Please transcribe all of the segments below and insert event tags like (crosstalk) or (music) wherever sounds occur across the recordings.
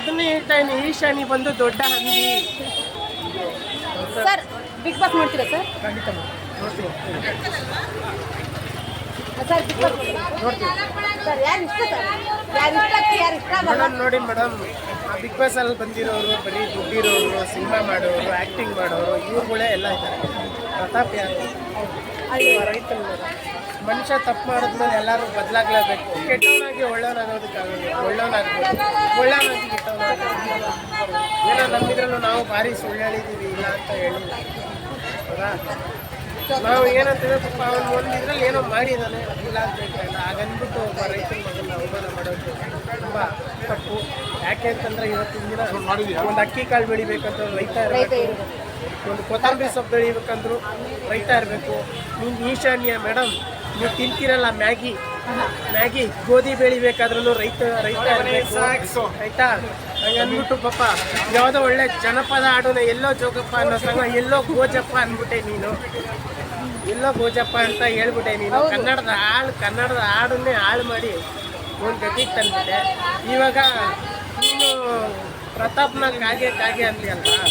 ಅದನ್ನೇ ಹೇಳ್ತಾ ಇದ್ದೀನಿ ಈಶಾನಿ ಬಂದು ದೊಡ್ಡ ಹಂದಿ. ಸರ್ ಬಿಗ್ ಬಾಸ್ ನೋಡ್ತೀರಾ ಸರ್? ಖಂಡಿತ ಸರ್ ಬಿಗ್ ಬಾಸ್ ಸರ್ ಯಾರು ಇಷ್ಟ ಸರ್? ಯಾರು ಇಷ್ಟ ಯಾರು ಇಷ್ಟ ಆಗಲ್ಲ ಮೇಡಮ್ ನೋಡಿ ಮೇಡಮ್ ಆ ಬಿಗ್ ಬಾಸ್ ಅಲ್ಲಿ ಬಂದಿರೋರು ಬರೀ ದುಡ್ಡಿರೋರು ಸಿನಿಮಾ ಮಾಡೋರು ಆ್ಯಕ್ಟಿಂಗ್ ಮಾಡೋರು ಇವ್ರುಗಳೇ ಎಲ್ಲ ಇದ್ದಾರೆ. ಪ್ರತಾಪ್ ಯಾರು ರೈತರು. ಮನುಷ್ಯ ತಪ್ಪು ಮಾಡಿದ್ಮೇಲೆ ಎಲ್ಲರೂ ಬದಲಾಗಲೇಬೇಕು. ಕೆಟ್ಟವನಾಗಿ ಒಳ್ಳೆಯವನಾಗೋದಕ್ಕಾಗಲ್ಲ ಒಳ್ಳೆಯವನಾಗ್ಬೋದು ಒಳ್ಳೆಯವನಾಗಿ ಕೆಟ್ಟವನಾಗಬೇಕು ಏನೋ ನಮ್ಮಿದ್ರಲ್ಲೂ ನಾವು ಭಾರಿ ಸುಳ್ಳು ಹೇಳಿದ್ದೀವಿ ಇಲ್ಲ ಅಂತ ಹೇಳಿಲ್ಲ ಹೌದಾ? ನಾವು ಏನಂತೇಳಿ ಪಾಪ ಅವನು ಒಂದು ಇದ್ರಲ್ಲಿ ಏನೋ ಮಾಡಿದ್ದಾನೆ ಇಲ್ಲ ಅಂತ ಹೇಳ್ತಾಯಿಲ್ಲ ಹಾಗನ್ಬಿಟ್ಟು ಒಬ್ಬ ರೈತರ ಮಗನ ಅವಮಾನ ಮಾಡೋದು ತುಂಬ ತಪ್ಪು. ಯಾಕೆ ಅಂತಂದ್ರೆ ಇವತ್ತಿನ ದಿನ ಒಂದು ಅಕ್ಕಿ ಕಾಳು ಬೆಳಿಬೇಕಂತ ರೈತ ಇರಬೇಕು ಒಂದು ಕೊತ್ತಂಬರಿ ಸೊಪ್ಪು ಬೆಳಿಬೇಕಂದ್ರು ರೈತ ಇರಬೇಕು. ನೀವು ಈಶಾನ್ಯ ಮೇಡಮ್ ನೀವು ತಿಂತೀರಲ್ಲ ಮ್ಯಾಗಿ? ಮ್ಯಾಗಿ ಗೋಧಿ ಬೆಳಿಬೇಕಾದ್ರೂ ರೈತ ರೈತ ಇರಬೇಕು. ಆಯ್ತಾ ಅಂದ್ಬಿಟ್ಟು ಪಾಪ ಯಾವುದೋ ಒಳ್ಳೆ ಜನಪದ ಹಾಡೋನ ಎಲ್ಲೋ ಜೋಗಪ್ಪ ಅನ್ನೋ ಸಂಗ ಎಲ್ಲೋ ಗೋಜಪ್ಪ ಅಂದ್ಬಿಟ್ಟೆ ನೀನು. ಎಲ್ಲೋ ಗೋಜಪ್ಪ ಅಂತ ಹೇಳ್ಬಿಟ್ಟೆ ನೀನು. ಕನ್ನಡದ ಹಾಳು ಕನ್ನಡದ ಹಾಡನ್ನೇ ಹಾಳು ಮಾಡಿ ಒಂದು ಗತಿಗೆ ತಂದ್ಬಿಟ್ಟೆ. ಇವಾಗ ನೀನು ಪ್ರತಾಪ್ನ ಕಾಗೆ ಕಾಗೆ ಅಂದಿ ನೀನೇ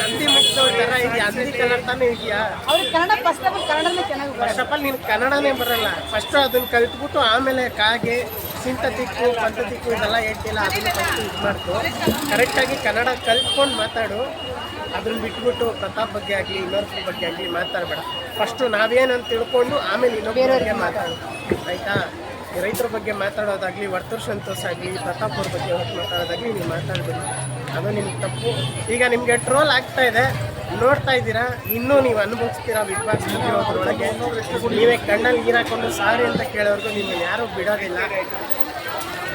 ನಂದಿ ಮುಗಿಸೋ ಥರ ಇದೆಯಾ? ಅಂದಿ ಕಲರ್ ತಾನೇ ಇದೆಯಾ? ಅವ್ರಿಗೆ ಕನ್ನಡ ಫಸ್ಟ್ ಆಫ್ ಆಲ್ ಕನ್ನಡನೇ ಚೆನ್ನಾಗಿ ಫಸ್ಟ್ ಆಫ್ ಆಲ್ ನೀನು ಕನ್ನಡನೇ ಬರಲ್ಲ. ಫಸ್ಟ್ ಅದನ್ನ ಕಲ್ತ್ಬಿಟ್ಟು ಆಮೇಲೆ ಕಾಗೆ ಸಿಂಥತಿಕ್ಕು ಪಂಥತಿಕ್ಕು ಇದೆಲ್ಲ ಹೇಳ್ತಿಲ್ಲ ಅದನ್ನ ಫಸ್ಟ್ ಇದು ಮಾಡ್ತು ಕರೆಕ್ಟಾಗಿ ಕನ್ನಡ ಕಲ್ತ್ಕೊಂಡು ಮಾತಾಡು. ಅದನ್ನ ಬಿಟ್ಬಿಟ್ಟು ಪ್ರತಾಪ್ ಬಗ್ಗೆ ಆಗಲಿ ಇನ್ನೊಬ್ಬರ ಬಗ್ಗೆ ಆಗಲಿ ಮಾತಾಡಬೇಡ. ಫಸ್ಟು ನಾವೇನಂತ ತಿಳ್ಕೊಂಡು ಆಮೇಲೆ ಇನ್ನೊಬ್ಬರ ಬಗ್ಗೆ ಮಾತಾಡು. ಆಯಿತಾ? ರೈತರ ಬಗ್ಗೆ ಮಾತಾಡೋದಾಗಲಿ ವರ್ತೂರ್ ಸಂತೋಷ ಆಗಲಿ ಪ್ರತಾಪ್ ಅವ್ರ ಬಗ್ಗೆ ಮಾತಾಡೋದಾಗ್ಲಿ ನೀವು ಮಾತಾಡಬೇಡಿ ಅದು ನಿಮ್ಗೆ ತಪ್ಪು. ಈಗ ನಿಮಗೆ ಟ್ರೋಲ್ ಆಗ್ತಾ ಇದೆ. ನೋಡ್ತಾ ಇದ್ದೀರಾ? ಇನ್ನೂ ನೀವು ಅನುಭವಿಸ್ತೀರಾ ಬಿಗ್ ಬಾಸ್ ಒಳಗೆ ನೀವೇ ಕಣ್ಣಲ್ಲಿ ನೀರು ಹಾಕೊಂಡು ಸಾರಿ ಅಂತ ಕೇಳೋರ್ಗು ನಿಮ್ಮನ್ನು ಯಾರೂ ಬಿಡೋದಿಲ್ಲ.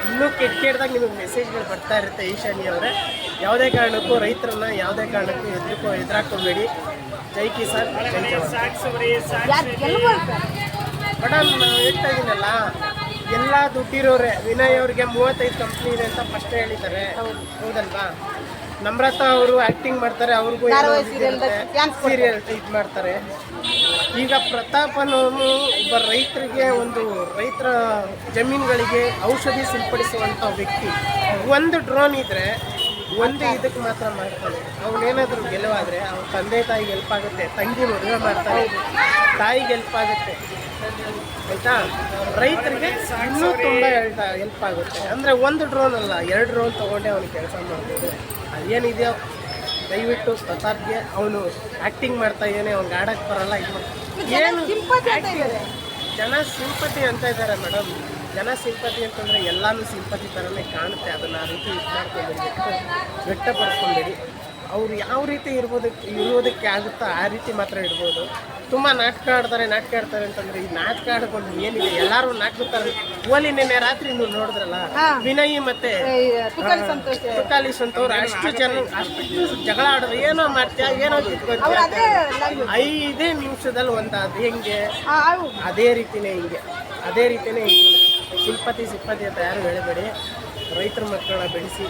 ಇನ್ನೂ ಕೆಟ್ಟ ಕೆಟ್ಟದಾಗ ನಿಮಗೆ ಮೆಸೇಜ್ಗಳು ಬರ್ತಾ ಇರುತ್ತೆ ಈಶಾನಿ ಅವರೇ. ಯಾವುದೇ ಕಾರಣಕ್ಕೂ ರೈತರನ್ನ ಯಾವುದೇ ಕಾರಣಕ್ಕೂ ಎದುರುಕೋ ಎದುರಾಕೋಬೇಡಿ. ಜೈ ಕಿಸಾನ್ ಮೇಡಮ್ ನಾನು ಹೇಳ್ತಾ ಇದ್ದೀನಲ್ಲ ಎಲ್ಲ ದುಡ್ಡಿರೋರೆ. ವಿನಯ್ ಅವ್ರಿಗೆ ಮೂವತ್ತೈದು ಕಂಪ್ನಿ ಇದೆ ಅಂತ ಫಸ್ಟ್ ಹೇಳಿದ್ದಾರೆ. ಹೌದಲ್ವಾ? ನಮ್ರತಾ ಅವರು ಆಕ್ಟಿಂಗ್ ಮಾಡ್ತಾರೆ ಅವ್ರಿಗೂ ಸೀರಿಯಲ್ ಇದು ಮಾಡ್ತಾರೆ. ಈಗ ಪ್ರತಾಪನವನು ಒಬ್ಬ ರೈತರಿಗೆ ಒಂದು ರೈತರ ಜಮೀನುಗಳಿಗೆ ಔಷಧಿ ಸಿಂಪಡಿಸುವಂಥ ವ್ಯಕ್ತಿ. ಒಂದು ಡ್ರೋನ್ ಇದ್ರೆ ಒಂದು ಇದಕ್ಕೆ ಮಾತ್ರ ಮಾಡ್ತಾನೆ. ಅವನೇನಾದರೂ ಗೆಲುವಾದರೆ ಅವ್ರ ತಂದೆ ತಾಯಿಗೆ ಹೆಲ್ಪ್ ಆಗುತ್ತೆ. ತಂಗಿ ಮದುವೆ ಮಾಡ್ತಾರೆ ತಾಯಿಗೆ ಹೆಲ್ಪ್ ಆಗುತ್ತೆ. ಆಯ್ತಾ? ರೈತರಿಗೆ ಇನ್ನೂ ತುಂಬ ಹೆಲ್ಪ್ ಆಗುತ್ತೆ. ಅಂದರೆ ಒಂದು ಡ್ರೋನ್ ಅಲ್ಲ ಎರಡು ಡ್ರೋನ್ ತೊಗೊಂಡೆ ಅವನು ಕೆಲಸ ಮಾಡ್ಬೋದು. ಅದೇನಿದೆಯೋ? ದಯವಿಟ್ಟು ಪ್ರತಾಪ್ಗೆ ಅವನು ಆ್ಯಕ್ಟಿಂಗ್ ಮಾಡ್ತಾ ಇದ್ದಾನೆ ಅವ್ನಿಗೆ ಆಡಕ್ಕೆ ಬರಲ್ಲ ಇದು ಏನು? ಜನ ಸಿಂಪತಿ ಅಂತ ಇದ್ದಾರೆ ಮೇಡಮ್ ಜನ ಸಿಂಪತಿ ಅಂತಂದರೆ ಎಲ್ಲಾನು ಸಿಂಪತಿ ಥರನೇ ಕಾಣುತ್ತೆ. ಅದನ್ನು ಆ ರೀತಿ ಇದು ಮಾಡ್ಕೊಂಬೇಡಿ ವ್ಯಕ್ತಪಡಿಸ್ಕೊಂಡಿರಿ ಅವ್ರು ಯಾವ ರೀತಿ ಇರ್ಬೋದಕ್ಕೆ ಇರೋದಕ್ಕೆ ಆಗುತ್ತೋ ಆ ರೀತಿ ಮಾತ್ರ ಇಡ್ಬೋದು ತುಂಬ ನಾಟಕ ಆಡ್ತಾರೆ ನಾಟಕ ಆಡ್ತಾರೆ ಅಂತಂದ್ರೆ ಈ ನಾಟಕ ಆಡ್ಕೊಂಡು ಏನಿದೆ? ಎಲ್ಲರೂ ನಾಟಕತಾರೆ ಓಲಿ ನಿನ್ನೆ ರಾತ್ರಿ ನೀವು ನೋಡಿದ್ರಲ್ಲ. ವಿನಯ್ ಮತ್ತೆ ತುಕಾಲಿ ಸಂತವ್ರು ಅಷ್ಟು ಜನ ಅಷ್ಟು ಜಗಳ ಆಡೋದು ಏನೋ ಮಾಡ್ತೀಯ ಏನೋ. ಐದೇ ನಿಮಿಷದಲ್ಲಿ ಒಂದು ಅದು ಹೆಂಗೆ ಅದೇ ರೀತಿನೇ ಹಿಂಗೆ ಅದೇ ರೀತಿನೇ ಹಿಂಗೆ. ಸಿಂಪತಿ ಸಿಂಪತಿ ಅಂತ ಯಾರು ಹೇಳಬೇಡಿ ರೈತರ ಮಕ್ಕಳನ್ನ ಬೆಳೆಸಿ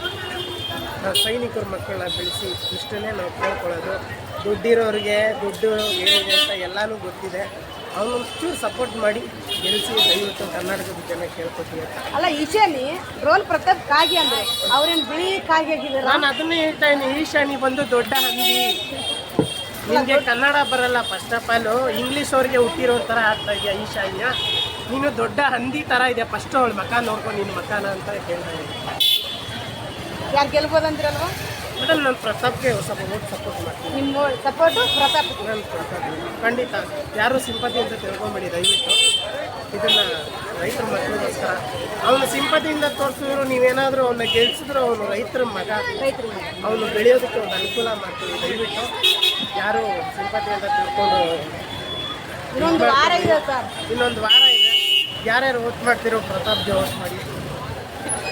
ಸೈನಿಕರ ಮಕ್ಕಳನ್ನ ಬೆಳೆಸಿ ಇಷ್ಟನ್ನೇ ನಾವು ಕೇಳ್ಕೊಳ್ಳೋದು. ದುಡ್ಡಿರೋರಿಗೆ ದುಡ್ಡು ಏನಿದೆ ಅಂತ ಎಲ್ಲನೂ ಗೊತ್ತಿದೆ. ಅವನೊಂಚೂರು ಸಪೋರ್ಟ್ ಮಾಡಿ ಗೆಲ್ಲಿಸಿ ದಯವಿಟ್ಟು ಕರ್ನಾಟಕದ ಜನ ಕೇಳ್ಕೊತೀವಿ ಅಲ್ಲ ಈಶಾನಿ ರೋಲ್ ಪ್ರತಾಪ್ ಕಾಗಿ ಅಂದ್ರೆ ಅವ್ರೇನು ಬಿಳಿ ಕಾಗಿ ಆಗಿದೆ ನಾನು ಅದನ್ನೇ ಹೇಳ್ತಾ ಇದ್ದೀನಿ. ಈಶಾನಿ ಬಂದು ದೊಡ್ಡ ಹಂದಿ. ನಿಮಗೆ ಕನ್ನಡ ಬರಲ್ಲ ಫಸ್ಟ್ ಆಫ್ ಆಲು ಇಂಗ್ಲೀಷ್ ಅವ್ರಿಗೆ ಹುಟ್ಟಿರೋ ಥರ ಆಗ್ತಾ ಇದೆಯಾ ಈಶಾನ್ಯ? ನೀನು ದೊಡ್ಡ ಹಂದಿ ಥರ ಇದೆ ಫಸ್ಟ್ ಅವಳು ಮಕ ನೋಡ್ಕೊಂಡು ನಿನ್ನ ಮಕಾನ ಅಂತ ಹೇಳ್ತಾ ಇದ್ದೀನಿ. ಯಾರು ಗೆಲ್ಬೋದು ಅಂದ್ರಲ್ವಾ ಮೇಡಮ್ ನಾನು ಪ್ರತಾಪ್ಗೆ ಸ್ವಲ್ಪ ಓಟ್ ಸಪೋರ್ಟ್ ಮಾಡ್ತೀನಿ. ನಿಮ್ಮ ಸಪೋರ್ಟು ಪ್ರತಾಪ್ ನಾನು ಪ್ರತಾಪ್ ಖಂಡಿತ. ಯಾರು ಸಿಂಪತಿ ಅಂತ ತಿಳ್ಕೊಂಬೇಡಿ ದಯವಿಟ್ಟು. ಇದನ್ನು ರೈತರ ಮಕ್ಕಳಿಗೋಸ್ಕರ ಅವನು ಸಿಂಪತಿಯಿಂದ ತೋರಿಸಿದ್ರು ನೀವೇನಾದರೂ ಅವನ್ನ ಗೆಲ್ಸಿದ್ರು ಅವನು ರೈತರ ಮಗ. ರೈತರು ಅವನು ಬೆಳೆಯೋದಕ್ಕೆ ಒಂದು ಅನುಕೂಲ ಮಾಡ್ತೀವಿ ದಯವಿಟ್ಟು. ಯಾರು ಸಿಂಪತಿ ಅಂತ ತಿಳ್ಕೊಂಡು ಇನ್ನೊಂದು ವಾರ ಇದೆ ಸರ್. ಇನ್ನೊಂದು ವಾರ ಇದೆ. ಯಾರ್ಯಾರು ಓಟ್ ಮಾಡ್ತಿರೋ ಪ್ರತಾಪ್ಗೆ ಓಟ್ ಮಾಡಿ.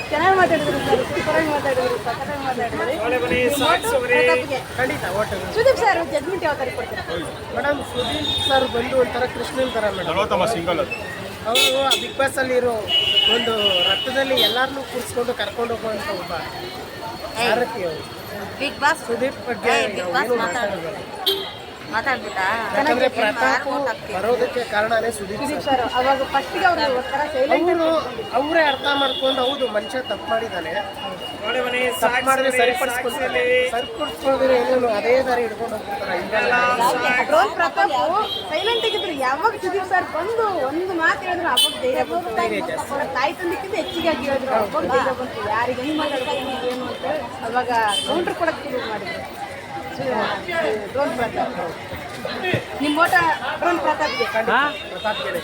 ಚೆನ್ನಾಗಿ ಮಾತಾಡಿದ್ರು ಸರ್. ಸೂಪರಾಗಿ ಮಾತಾಡಿದ್ರು ಸಖತ್ತಾಗಿ ಮಾತಾಡಿದ್ರು. ಪ್ರತಾಪ್ಗೆ. ಖಂಡಿತ ಓಟ್ ಸುದೀಪ್ ಸರ್ ಜಜ್ಮೆಂಟ್ ಯಾವ ಥರ ಕೊಡ್ತೀರಾ? ಮೇಡಮ್ ಸುದೀಪ್ ಸರ್ ಬಂದು ಒಂಥರ ಕೃಷ್ಣನ್ ಥರ ಮೇಡಮ್. ಸಿಂಗಲ್ ಅವರು ಆ ಬಿಗ್ ಬಾಸ್ ಅಲ್ಲಿರೋ ಒಂದು ರಕ್ತದಲ್ಲಿ ಎಲ್ಲರನ್ನೂ ಕೂರಿಸ್ಕೊಂಡು ಕರ್ಕೊಂಡು ಹೋಗುವಂಥ ಒಬ್ಬ ಭಾರತೀಯ ಅವರು. ಬಿಗ್ ಬಾಸ್ ಸುದೀಪ್ ಬಗ್ಗೆ ಏಯ್, ಮಾತಾಡ್ಬಿಟ್ಟಾ ಯಾಕಂದ್ರೆ ಪ್ರತಾಪ್ ಬರೋದಕ್ಕೆ ಕಾರಣನೇ ಸುದೀಪ್ ಸರ್. ಅವಾಗ ಫಸ್ಟಿಗೆ ಅವರು ಅವರು ಅವರೇ ಅರ್ಥ ಮಾಡ್ಕೊಂಡು ಹೌದು ಮನುಷ್ಯ ತಪ್ಪು ಮಾಡಿದ್ದಾನೆ. ತಪ್ಪು ಮಾಡಿದ್ರೆ ಸರಿಪಡಿಸ್ಕೊಳ್ತಾರೆ. ಸರಿಪಡಿಸ್ಕೊಂಡ್ರೆ ಏನು ಅದೇ ದಾರಿ ಹಿಡ್ಕೊಂಡು ಹೋಗ್ತಾರೆ ಪ್ರತಾಪ್ ಸೈಲೆಂಟ್ ಆಗಿದ್ರು ಯಾವಾಗ ಸುದೀಪ್ ಸರ್ ಬಂದು ಒಂದು ಮಾತು ಹೇಳಿದ್ರು ಅವಾಗ ಧೈರ್ಯ ಬಂತು. ಅವ್ರ ತಾಯಿ ತಂದಕ್ಕಿಂತ ಹೆಚ್ಚಿಗೆ ಆಗಿ ಹೇಳಿದ್ರು ಅವಾಗ ಧೈರ್ಯ ಬಂತು. ಯಾರಿಗೆ ಹೆಂಗ್ ಏನು ಅಂತ ಅವಾಗ ಕೌಂಟರ್ ಕೊಡಕ್ಕೆ ಶುರು ಮಾಡಿದ್ರು. ನಿಮ್ಮ ಓಟ ಡ್ರೋನ್ ಪ್ರತಾಪ್ಗೆ ಪ್ರತಾಪ್ ಗೆಳೆ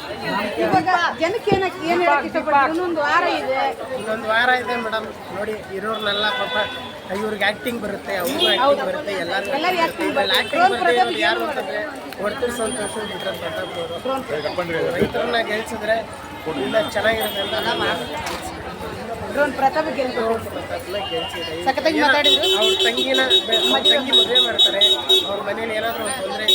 ಇವಾಗ ಜನಕ್ಕೆ ಏನ ಏನ್ ಹೇಳಕ್ ಇಷ್ಟಪಡ್ತಾರೆ ಇನ್ನೊಂದು ವಾರ ಇದೆ. ಇನ್ನೊಂದು ವಾರ ಇದೆ ಮೇಡಮ್. ನೋಡಿ ಇರೋರ್ನೆಲ್ಲ ಪಾಪ ಇವ್ರಿಗೆ ಆಕ್ಟಿಂಗ್ ಬರುತ್ತೆ ಅವ್ರಿಗೂ ಆಕ್ಟಿಂಗ್ ಬರುತ್ತೆ ಬರುತ್ತೆ. ಆಕ್ಟಿಂಗ್ ಬರುತ್ತೆ. ಯಾರು ಅಂತಂದ್ರೆ ಹೊರತು ಸಂತೋಷ ಬಿಟ್ರೆ ಪ್ರತಾಪ್ ಅವರು. ರೈತರನ್ನ ಗೆಲ್ಸಿದ್ರೆ ಇಲ್ಲ ಚೆನ್ನಾಗಿರುತ್ತೆ ಡ್ರೋನ್ ಪ್ರತಾಪ್ ಪ್ರತಾಪ್ನ ಸಖತ್ತಾಗಿ ಮಾತಾಡಿದ್ರು? ಅವ್ರ ತಂಗಿನ ತಂಗಿ ಮದುವೆ ಮಾಡ್ತಾರೆ. ಅವ್ರ ಮನೇಲಿ ಏನಾದರೂ ತೊಂದರೆ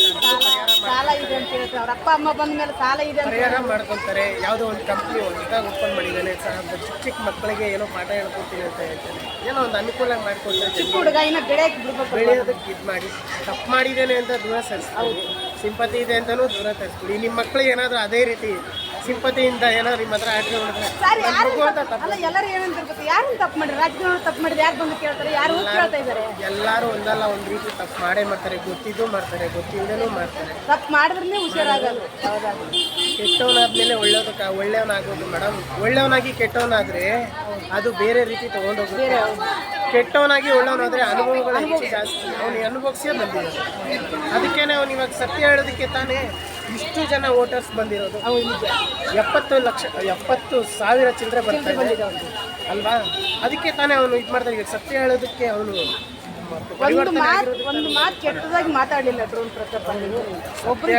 ಸಾಲ ಇದೆ ಅಂತ ಹೇಳ್ತಾರೆ ಅವ್ರ ಅಪ್ಪ ಅಮ್ಮ ಬಂದ ಮೇಲೆ ಸಾಲ ಇದೆ ಅಂತ ಪರಿಹಾರ ಮಾಡ್ಕೊಂತಾರೆ ಯಾವುದೋ ಒಂದು ಕಂಪ್ನಿ ಹೊಸದಾಗಿ ಓಪನ್ ಮಾಡಿದ್ದಾನೆ ಸಹ ಚಿಕ್ಕ ಚಿಕ್ಕ ಮಕ್ಕಳಿಗೆ ಏನೋ ಪಾಠ ಹೇಳ್ಕೊಡ್ತೀನಿ ಅಂತ ಹೇಳ್ತಾನೆ ಏನೋ ಒಂದು ಅನುಕೂಲ ಮಾಡ್ಕೊಡ್ತಾರೆ ಚಿಕ್ಕ ಹುಡುಗ ಇನ್ನ ಬೆಳೆಯಕ್ಕೆ ಬಿಡ್ಬೇಕು ಬೆಳೆಯೋದಕ್ಕೆ ಇದು ಮಾಡಿ. ತಪ್ಪು ಮಾಡಿದ್ದೇನೆ ಅಂತ ದೂರ ಸರಿಸ್ಬಿಡಿ ಸಿಂಪತಿ ಇದೆ ಅಂತಲೂ ದೂರ ತರಿಸ್ಬಿಡಿ ನಿಮ್ಮ ಮಕ್ಕಳಿಗೆ ಏನಾದರೂ ಅದೇ ರೀತಿ ಸಿಂಪತಿಯಿಂದ ಏನಾದ್ರು ನಿಮ್ಮ ಹತ್ರ ಹೊಡೆದ್ರೆ ಸರ್ ಯಾರು ಅಲ್ಲ ಎಲ್ಲರೂ ಏನಂತಿರ್ಬೇಕು ಯಾರು ತಪ್ಪು ಮಾಡಿದ್ರು? ರಾಜಕಾರಣ ತಪ್ಪು ಮಾಡಿದ್ರು ಯಾರು ಬಂದು ಕೇಳ್ತಾರೆ? ಯಾರು ಹೋಗಿ ಕೇಳ್ತಾ ಇದ್ದಾರೆ? ಎಲ್ಲರೂ ಒಂದಲ್ಲ ಒಂದು ರೀತಿ ತಪ್ಪು ಮಾಡೇ ಮಾಡ್ತಾರೆ. ಗೊತ್ತಿದ್ದು ಮಾಡ್ತಾರೆ ಗೊತ್ತಿಲ್ಲದೇನೂ ಮಾಡ್ತಾರೆ. ತಪ್ಪು ಮಾಡಿದ್ರೆ ಹುಷಾರಾಗಲ್ಲ. ಕೆಟ್ಟವನಾದ್ಮೇಲೆ ಒಳ್ಳೆಯದಕ್ಕ ಒಳ್ಳೆಯವನಾಗೋದು ಮೇಡಮ್ ಒಳ್ಳೆಯವನಾಗಿ ಕೆಟ್ಟವನಾದ್ರೆ ಅದು ಬೇರೆ ರೀತಿ ತಗೊಂಡೋಗುತ್ತೆ. ಕೆಟ್ಟವನಾಗಿ ಆದರೆ ಅನುಭವಗಳು ಹೆಚ್ಚು ಜಾಸ್ತಿ. ಅವನು ಅನುಭವಿಸೇ ಬಂದಿರೋದು. ಅದಕ್ಕೇನೆ ಅವನು ಇವಾಗ ಸತ್ಯ ಹೇಳೋದಕ್ಕೆ ತಾನೇ ಇಷ್ಟು ಜನ ವೋಟರ್ಸ್ ಬಂದಿರೋದು. ಎಪ್ಪತ್ತು ಲಕ್ಷ ಎಪ್ಪತ್ತು ಸಾವಿರ ಚಿಲ್ಲರೆ ಬರ್ತಾ ಅವನು ಅಲ್ವಾ? ಅದಕ್ಕೆ ತಾನೇ ಅವನು ಇದು ಮಾಡ್ತಾನೆ ಈಗ ಸತ್ಯ ಹೇಳೋದಕ್ಕೆ ಅವನು ಒಂದು ಮಾತು ಒಂದು ಮಾತು ಕೆಟ್ಟದಾಗಿ ಮಾತಾಡಲಿಲ್ಲ ಡ್ರೋನ್ ಪ್ರತಾಪ್ ಒಬ್ಬರು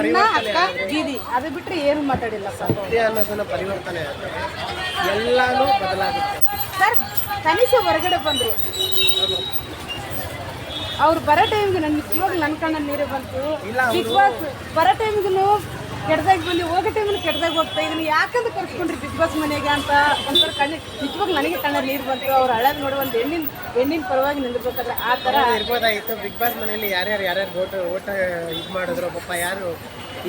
ಅಣ್ಣ ಅಕ್ಕ ದೀದಿ ಅದು ಬಿಟ್ಟರೆ ಏನು ಮಾತಾಡಿಲ್ಲ ಸತ್ಯ ಅನ್ನೋದನ್ನ ಪರಿವರ್ತನೆ ಆದರೆ ಎಲ್ಲಾನು ಬದಲಾಗುತ್ತೆ. ಸರ್ ಕನಿಷ್ಠ ಹೊರಗಡೆ ಬಂದರು. ಅವ್ರು ಬರೋ ಟೈಮ್ಗೆ ನನ್ನ ನಿಜವಾಗ್ಲೂ ನನ್ನ ಕಣ್ಣಲ್ಲಿ ನೀರು ಬಂತು. ಬಿಗ್ ಬಾಸ್ ಬರೋ ಟೈಮ್ಗೂ ಕೆಟ್ಟದಾಗಿ ಬಂದು ಹೋಗೋ ಟೈಮಲ್ಲಿ ಕೆಟ್ಟದಾಗಿ ಹೋಗ್ತಾ ಇದ್ದೀನಿ ಯಾಕಂತ ಕರ್ಸ್ಕೊಂಡ್ರಿ ಬಿಗ್ ಬಾಸ್ ಮನೆಗೆ ಅಂತ? ಒಂಥರ ಕಣ್ಣು ನಿಜವಾಗ್ಲೂ ನನಗೆ ಕಣ್ಣಲ್ಲಿ ನೀರು ಬಂತು. ಅವ್ರು ಹಳದ್ ನೋಡಿ ಒಂದು ಹೆಣ್ಣಿನ ಹೆಣ್ಣಿನ ಪರವಾಗಿ ನಿಂದಿರ್ಬೇಕಾದ್ರೆ ಆ ಥರ ಇರ್ಬೋದಾಗಿತ್ತು. ಬಿಗ್ ಬಾಸ್ ಮನೆಯಲ್ಲಿ ಯಾರ್ಯಾರು ಯಾರ್ಯಾರು ಓಟ್ ಓಟ ಇದು ಮಾಡಿದ್ರು? ಪಾಪ ಯಾರು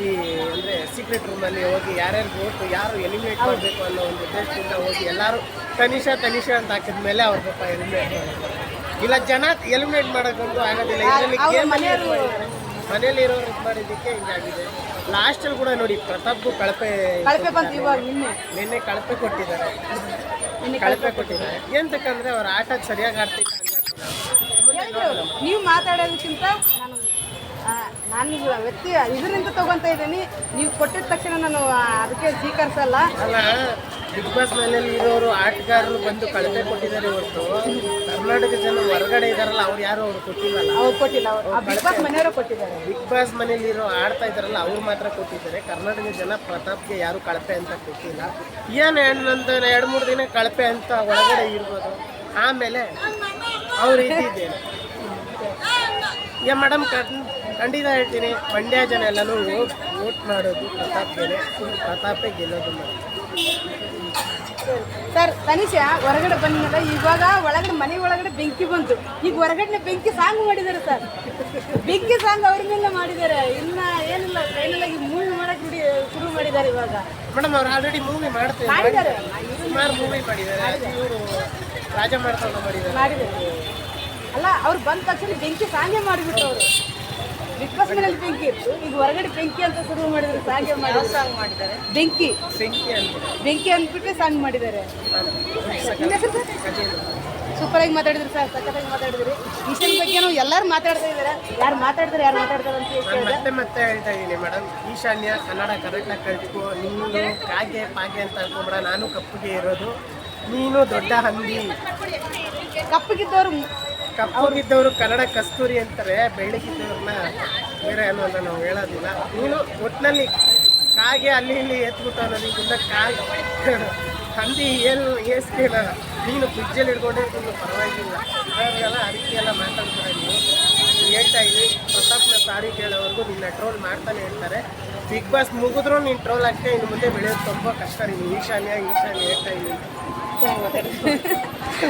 ಈ ಅಂದರೆ ಸೀಕ್ರೆಟ್ ರೂಮಲ್ಲಿ ಹೋಗಿ ಯಾರ್ಯಾರು ಓಟು ಯಾರು ಎಲಿಮಿನೇಟ್ ಮಾಡಬೇಕು ಅನ್ನೋ ಒಂದು ಉದ್ದೇಶದಿಂದ ಹೋಗಿ ಎಲ್ಲರೂ ತನಿಷಾ ತನಿಷಾ ಅಂತ ಹಾಕಿದ್ಮೇಲೆ ಅವ್ರ ಪಾಪ ಎಲಿಮಿನೇಟ್ ಮಾಡಿದ್ರು ಇಲ್ಲ ಜನ ಎಲಿಮಿನೇಟ್ ಮಾಡೋಕ್ಕಂತೂ ಆಗೋದಿಲ್ಲ. ಇದರಲ್ಲಿ ಮಾಡಿದ್ದಾರೆ. ಮನೇಲಿ ಇರೋರು ಇದು ಮಾಡಿದ್ದಕ್ಕೆ ಹಿಂಗಾಗಿದೆ. ಲಾಸ್ಟಲ್ಲಿ ಕೂಡ ನೋಡಿ ಪ್ರತಾಪ್ಗೂ ಕಳಪೆ ಕಳಪೆ ಬಂತು ಇವಾಗ ನಿನ್ನೆ. ನಿನ್ನೆ ಕಳಪೆ ಕೊಟ್ಟಿದ್ದಾರೆ. ನಿನ್ನೆ ಕಳಪೆ ಕೊಟ್ಟಿದ್ದಾರೆ. ಎಂತಕ್ಕಂದ್ರೆ ಅವ್ರ ಆಟ ಸರಿಯಾಗಿ ಆಡ್ತಿಲ್ಲ ಆಡ್ತಿಲ್ಲ. ನೀವು ಮಾತಾಡೋದಕ್ಕಿಂತ ನಾನು ನಾನು ವ್ಯಕ್ತಿ ಇದರಿಂದ ತಗೊಂತ ಇದ್ದೀನಿ. ನೀವು ಕೊಟ್ಟಿದ ತಕ್ಷಣ ನಾನು ಅದಕ್ಕೆ ಸ್ವೀಕರಿಸಲ್ಲ. ಅಲ್ಲ ಬಿಗ್ ಬಾಸ್ ಮನೆಯಲ್ಲಿ ಇರೋರು ಆಟಗಾರರು ಬಂದು ಕಳಪೆ ಕೊಟ್ಟಿದ್ದಾರೆ ಇವತ್ತು ಕರ್ನಾಟಕ ಜನ ಹೊರಗಡೆ ಇದಾರಲ್ಲ ಅವ್ರು ಯಾರು ಅವ್ರು ಕೊಟ್ಟಿಲ್ಲ. ಅವ್ರು ಕೊಟ್ಟಿಲ್ಲ ಬಿಗ್ ಬಾಸ್ ಮನೆಯವರು ಕೊಟ್ಟಿದ್ದಾರೆ. ಬಿಗ್ ಬಾಸ್ ಮನೆಯಲ್ಲಿ ಇರೋ ಆಡ್ತಾ ಇದಾರಲ್ಲ ಅವ್ರು ಮಾತ್ರ ಕೊಟ್ಟಿದ್ದಾರೆ. ಕರ್ನಾಟಕ ಜನ ಪ್ರತಾಪ್ಗೆ ಯಾರು ಕಳಪೆ ಅಂತ ಕೊಟ್ಟಿಲ್ಲ ಏನು ಅಂತ ಎರಡು ಮೂರು ದಿನ ಕಳಪೆ ಅಂತ ಒಳಗಡೆ ಇರ್ಬೋದು. ಆಮೇಲೆ ಅವ್ರು ಇದ್ದಿದ್ದೇನೆ. ಏ ಮೇಡಮ್ ಖಂಡಿತ ಹೇಳ್ತೀನಿ ಮಂಡ್ಯ ಜನ ಎಲ್ಲನೂ ವೋಟ್ ವೋಟ್ ಮಾಡೋದು ಪ್ರತಾಪ್ಗೆ ಪ್ರತಾಪೇ ಗೆಲ್ಲೋದು ಸರ್ ತನಿಷಾ ಹೊರಗಡೆ ಬಂದ ಇವಾಗ ಒಳಗಡೆ ಮನೆ ಒಳಗಡೆ ಬೆಂಕಿ ಬಂತು. ಈಗ ಹೊರಗಡೆ ಬೆಂಕಿ ಸಾಂಗ್ ಮಾಡಿದ್ದಾರೆ ಸರ್. ಬೆಂಕಿ ಸಾಂಗ್ ಅವ್ರ ಮೇಲೆ ಮಾಡಿದ್ದಾರೆ. ಇನ್ನ ಏನಿಲ್ಲ ಫೈನಲ್ ಆಗಿ ಮೂವಿ ಮಾಡಕ್ ಶುರು ಮಾಡಿದ್ದಾರೆ ಇವಾಗ. ಮೇಡಮ್ ಅವ್ರು ಆಲ್ರೆಡಿ ಮೂವಿ ಮಾಡ್ತಾರೆ ಮಾಡಿದ್ದಾರೆ. ಸುಮಾರು ಮೂವಿ ಮಾಡಿದ್ದಾರೆ. ಇವರು ರಾಜ ಮಾಡ್ಕೊಂಡು ಮಾಡಿದ್ದಾರೆ? ಮಾಡಿದ್ದಾರೆ. ಅಲ್ಲ ಅವ್ರು ಬಂದ ತಕ್ಷಣ ಬೆಂಕಿ ಸಾಂಗೇ ಮಾಡಿಬಿಟ್ರು ಅವರು ಬಿಗ್ ಬಾಸ್ ಮನೇಲಿ ಬೆಂಕಿ. ಇತ್ತು ಈಗ ಹೊರಗಡೆ ಬೆಂಕಿ ಅಂತ ಶುರು ಮಾಡಿದ್ರು ಸಾಂಗ್ ಮಾಡಿ ಸಾಂಗ್ ಮಾಡಿದ್ದಾರೆ? ಬೆಂಕಿ. ಬೆಂಕಿ ಅಂತ. ಬೆಂಕಿ ಅಂದ್ಬಿಟ್ಟು ಸಾಂಗ್ ಮಾಡಿದ್ದಾರೆ. ಸೂಪರ್ ಆಗಿ ಮಾತಾಡಿದ್ರು ಸರ್ ಸಖತ್ತಾಗಿ ಮಾತಾಡಿದ್ರಿ. ಈಶನ್ ಬಗ್ಗೆ ಎಲ್ಲರೂ ಮಾತಾಡ್ತಾ ಇದ್ದಾರೆ. ಯಾರು ಮಾತಾಡ್ತಾರೆ ಯಾರು ಮಾತಾಡ್ತಾರೆ ಅಂತ ಮತ್ತೆ ಮತ್ತೆ ಹೇಳ್ತಾ ಇದ್ದೀನಿ ಮೇಡಮ್. ಈಶಾನ್ಯ ಕನ್ನಡ ಕರೆಕ್ಟಾಗಿ ಕಲ್ತ್ಕೋ. ನೀನು ಕಾಗೆ ಪಾಗೆ ಅಂತ ಅನ್ಕೊಂಡ್ರ ನಾನು ಕಪ್ಪುಗೆ ಇರೋದು. ನೀನು ದೊಡ್ಡ ಹಂದಿ. ಕಪ್ಪಗಿದ್ದವರು ಕಪ್ಪಗಿದ್ದವರು ಕನ್ನಡ ಕಸ್ತೂರಿ ಅಂತಾರೆ, ಬೆಳ್ಳಗಿದ್ದವ್ರನ್ನ ಬೇರೆ ಅನ್ನೋ ಅಂತ ನಾವು ಹೇಳೋದಿಲ್ಲ. ನೀನು ಒಟ್ಟಿನಲ್ಲಿ ಕಾಗೆ ಅಲ್ಲಿ ಇಲ್ಲಿ ಎತ್ಬಿಟ್ಟು ಅನ್ನೋದಕ್ಕಿಂತ ಕಾಗೆ (laughs) ಹಂದಿ ಏನು ಏಸ್ಕೇನ ನೀನು ಫ್ರಿಜ್ಜಲ್ಲಿ ಹಿಡ್ಕೊಂಡಿದ್ದು ಪರವಾಗಿಲ್ಲ. ಅದಕ್ಕೆ ಎಲ್ಲ ಮಾತಾಡ್ತಾರೆ ನೀವು. ಹೇಳ್ತಾ ಇದ್ದೀನಿ ಪ್ರತಾಪ್ನ ಸಾರಿ ಕೇಳೋವರೆಗೂ ನಿನ್ನ ಟ್ರೋಲ್ ಮಾಡ್ತಾನೆ ಹೇಳ್ತಾರೆ ಬಿಗ್ ಬಾಸ್ ಮುಗಿದ್ರು ನೀನು ಟ್ರೋಲ್ ಆಗ್ತೇ ಇನ್ನು ಮುಂದೆ ಬೆಳೆಯೋದು ತುಂಬ ಕಷ್ಟ ನೀನು ಈಶಾನ್ಯ ಈಶಾನ್ಯ ಹೇಳ್ತಾ ಇದ್ದೀನಿ. (laughs)